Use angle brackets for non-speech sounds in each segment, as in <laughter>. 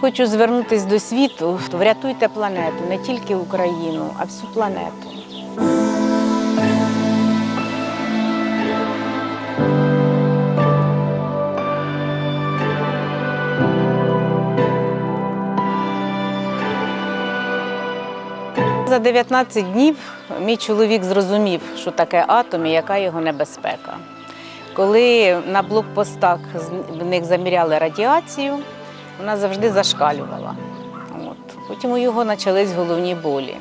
хочу звернутися до світу. Врятуйте планету, не тільки Україну, а всю планету. За 19 днів мій чоловік зрозумів, що таке атом і яка його небезпека. Коли на блокпостах в них заміряли радіацію, вона завжди зашкалювала. От. Потім у його почались головні болі.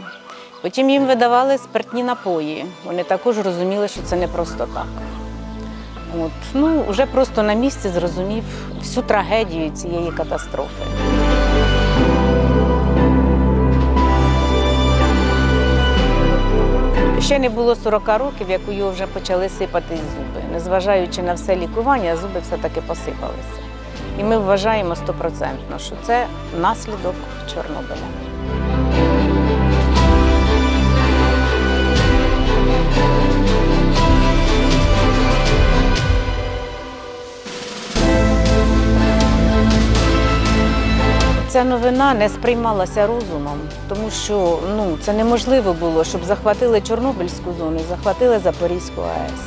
Потім їм видавали спиртні напої. Вони також розуміли, що це не просто так. От. Ну, вже просто на місці зрозумів всю трагедію цієї катастрофи. Ще не було 40 років, як у його вже почали сипатись зуби. Незважаючи на все лікування, зуби все-таки посипалися. І ми вважаємо стопроцентно, що це наслідок Чорнобиля. Ця новина не сприймалася розумом, тому що ну, це неможливо було, щоб захватили Чорнобильську зону, захватили Запорізьку АЕС.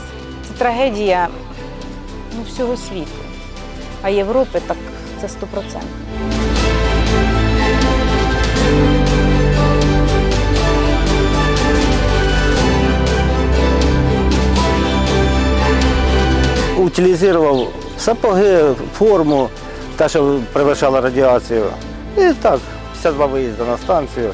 Це трагедія ну, всього світу. А Європи так це стопроцентно. утилізував сапоги, форму, та, що перевищала радіацію. І так, 52 виїзди на станцію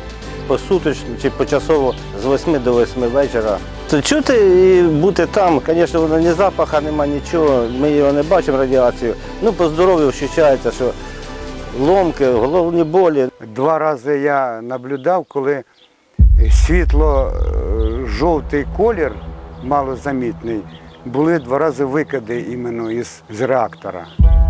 посуточно чи почасово з 8 до 8 вечора. Чути і бути там, звісно, воно ні запаха, нема нічого, ми його не бачимо радіацію. Ну, по здоров'ю вважається, що ломки, головні болі. Два рази я наблюдав, коли світло-жовтий колір, малозамітний, були два рази викиди іменно із, з реактора.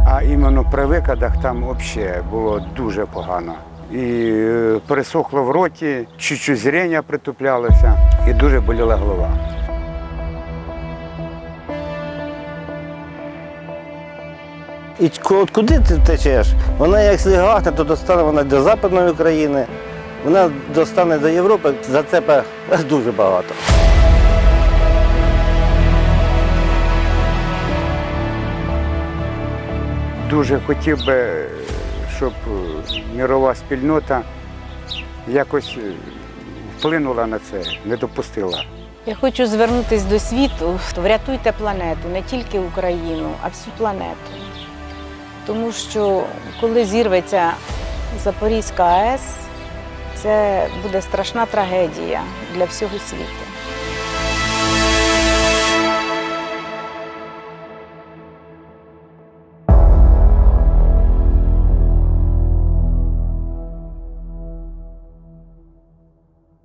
А іменно при викидах там взагалі було дуже погано. І е, пересохло в роті, чуть-чуть зріння притуплялося, і дуже боліла голова. І от куди ти течеш? Вона як слігахне, то достане вона до Западної України, вона достане до Європи, зацепе <laughs> дуже багато. Дуже хотів би, щоб е, мірова спільнота якось е, вплинула на це, не допустила. Я хочу звернутися до світу. Врятуйте планету, не тільки Україну, а всю планету. Тому що коли зірветься Запорізька АЕС, це буде страшна трагедія для всього світу.